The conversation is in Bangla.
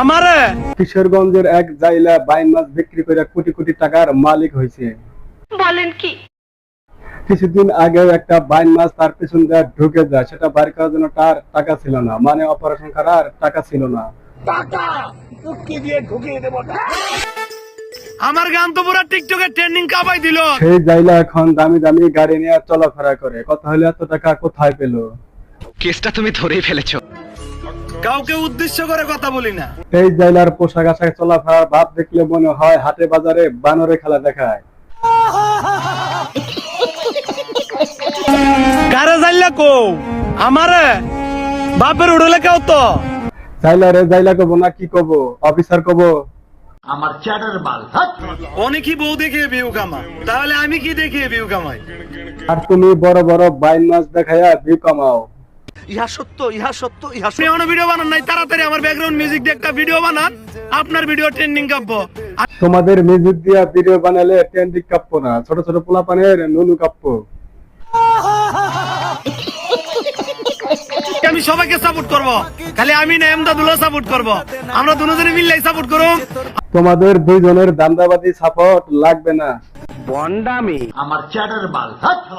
আমারে। কিশোরগঞ্জের এক জাইলা বাইন মাছ বিক্রি করে কোটি কোটি টাকার মালিক হয়েছে বলেন কি? কিছুদিন আগে একটা বাইন মাছ তার পিছন দিয়ে ঢুকে যায় সেটা বাইর করার জন্য তার টাকা ছিল না। মানে অপারেশন করার টাকা ছিল না। আমার গান তো পুরো টিকটকে ট্রেন্ডিং কাবাই দিল। সেই জাইলা এখন দামি দামি গাড়ি নিয়ে চলাফেরা করে। কথা হলে এত টাকা কোথায় পেল? কেসটা তুমি ধরেই ফেলেছো। কাউকে উদ্দেশ্য করে কথা বলি না। এই জাইলার পোশাক আশাক চলাফেরার ভাব দেখলে মনে হয় হাটে বাজারে বানরে খেলা দেখায়। কারে যাইলা কো আমারে? বাপের উড়লে কেউ তো? জাইলা রে জাইলা কব না কি কব? অফিসার কব? অনেকই বউ দেখে ভিউ কামা তাহলে আমি কি দেখে ভিউ কামাই? আর তুমি বড় বড় বাইন মাছ দেখাইয়া ভি কমাও। ইহা সত্য ইহা সত্য ইহা এখনও ভিডিও বানান নাই তাড়াতাড়ি আমার ব্যাকগ্রাউন্ড মিউজিক দিয়ে একটা ভিডিও বানান আপনার ভিডিও ট্রেন্ডিং কাব্য। তোমাদের মিউজিক দিয়া ভিডিও বানালে ট্রেন্ডিং কাপ্প না ছোট ছোট পোলাপানের নুনু কাপ্প আমি সবাইকে সাপোর্ট করব খালি আমি না এমদাদুল্লাহ সাপোর্ট করব। আমরা দুজনে মিললেই সাপোর্ট করুম। তোমাদের দুইজনের দান্দাবাদী সাপোর্ট লাগবে না। বন্ডামি।